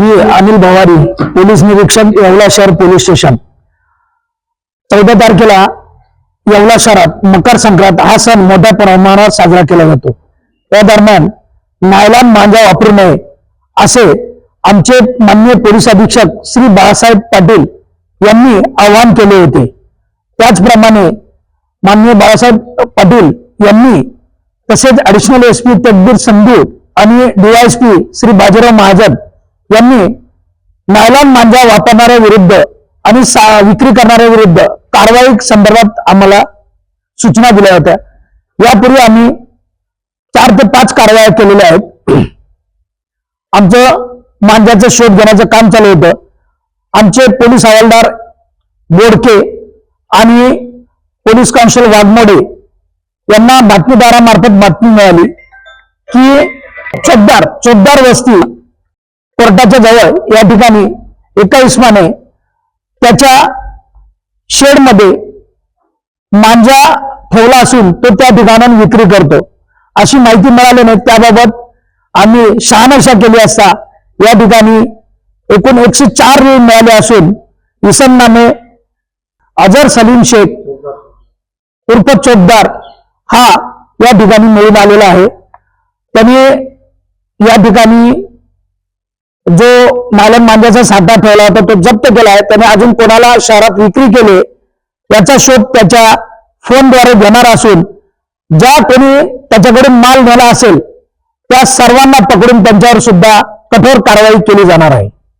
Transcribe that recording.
मी Anil भवारी police निरीक्षक येवला शहर police station. चौदा तारखेला येवला शहरात मकर संक्रांत हा सण मोठ्या प्रमाणात साजरा केला जातो. या दरम्यान नायलान मांजा वापरू नये असे आमचे माननीय पोलीस अधीक्षक श्री बाळासाहेब पाटील यांनी आवाहन केले होते. त्याचप्रमाणे माननीय बाळासाहेब पाटील यांनी तसेच ऍडिशनल एसपी तकबीर संधू आणि डीवायएसपी श्री बाजीराव महाजन यांनी नायलॉन मांजा वापरणाऱ्या विरुद्ध आणि सा- विक्री करणाऱ्या विरुद्ध कारवाई संदर्भात आम्हाला सूचना दिल्या होत्या. यापूर्वी आम्ही चार ते पाच कारवाया केलेल्या आहेत. आमचं मांजाचं शोध घेण्याचं काम चालू होतं. आमचे पोलीस हवालदार बोडके आणि पोलीस कॉन्स्टेबल वाघमोडे यांना बातमीदारामार्फत बातमी मिळाली की चोद्दार चोद्दार वस्ती कोर्टाच्या जवळ या ठिकाणी एका इस्माने त्याच्या शेडमध्ये मांजा ठेवला असून तो त्या ठिकाणाहून विक्री करतो. अशी माहिती मिळाल्याने त्याबाबत आम्ही शहानिशा केली असता या ठिकाणी एकूण एकशे चार रीळ मिळाले असून इसम नामे अजर सलीम शेख उर्फ चोपदार हा या ठिकाणी मिळून आलेला आहे. त्याने या ठिकाणी जो मालन मांजाचा साठा ठेवला होता तो जप्त केला आहे. त्याने अजून कोणाला शहरात विक्री केले याचा शोध त्याच्या फोनद्वारे घेणार असून ज्या कोणी त्याच्याकडून माल नेला असेल त्या सर्वांना पकडून त्यांच्यावर सुद्धा कठोर कारवाई केली जाणार आहे.